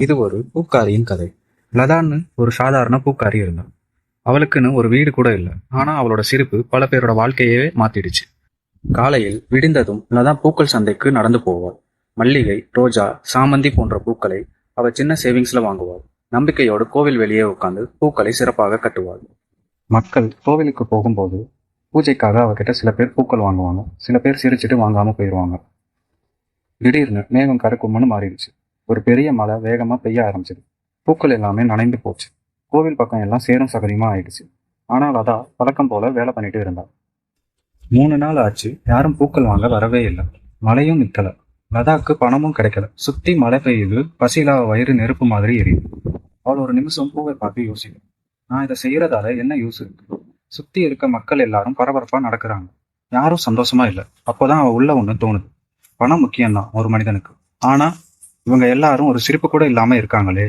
இது ஒரு பூக்காரியின் கதை. லதான்னு ஒரு சாதாரண பூக்காரி இருந்தான். அவளுக்குன்னு ஒரு வீடு கூட இல்லை. ஆனா அவளோட சிரிப்பு பல பேரோட வாழ்க்கையவே மாத்திடுச்சு. காலையில் விடிந்ததும் லதா பூக்கள் சந்தைக்கு நடந்து போவாள். மல்லிகை ரோஜா சாமந்தி போன்ற பூக்களை அவ சின்ன சேவிங்ஸ்ல வாங்குவாள். நம்பிக்கையோடு கோவில் வெளியே உட்காந்து பூக்களை சிறப்பாக கட்டுவாள். மக்கள் கோவிலுக்கு போகும்போது பூஜைக்காக அவகிட்ட சில பேர் பூக்கள் வாங்குவாங்க. சில பேர் சிரிச்சிட்டு வாங்காம போயிடுவாங்க திடீர்னு மேகம் கருக்கும்னு மாறிடுச்சு. ஒரு பெரிய மழை வேகமா பெய்ய ஆரம்பிச்சது. பூக்கள் எல்லாமே நனைந்து போச்சு. கோவில் பக்கம் எல்லாம் சேரும் சகதியுமா ஆயிடுச்சு. ஆனால் அதா பழக்கம் போல வேலை பண்ணிட்டு இருந்தா. மூணு நாள் ஆச்சு யாரும் பூக்கள் வாங்க வரவே இல்லை. மழையும் நிற்கல லதாக்கு பணமும் கிடைக்கல. சுத்தி மழை பெய்யுது. பசியில வயிறு நெருப்பு மாதிரி எரியுது. அவள் ஒரு நிமிஷம் பூவை பார்த்து யோசிக்கும் நான் இதை செய்யறதால என்ன யூஸ் இருக்கு? சுத்தி இருக்க மக்கள் எல்லாரும் பரபரப்பா நடக்கிறாங்க. யாரும் சந்தோஷமா இல்லை. அப்போதான் அவள் உள்ள ஒண்ணு தோணுது. பணம் முக்கியம்தான் ஒரு மனிதனுக்கு. ஆனா இவங்க எல்லாரும் ஒரு சிரிப்பு கூட இல்லாம இருக்காங்களே?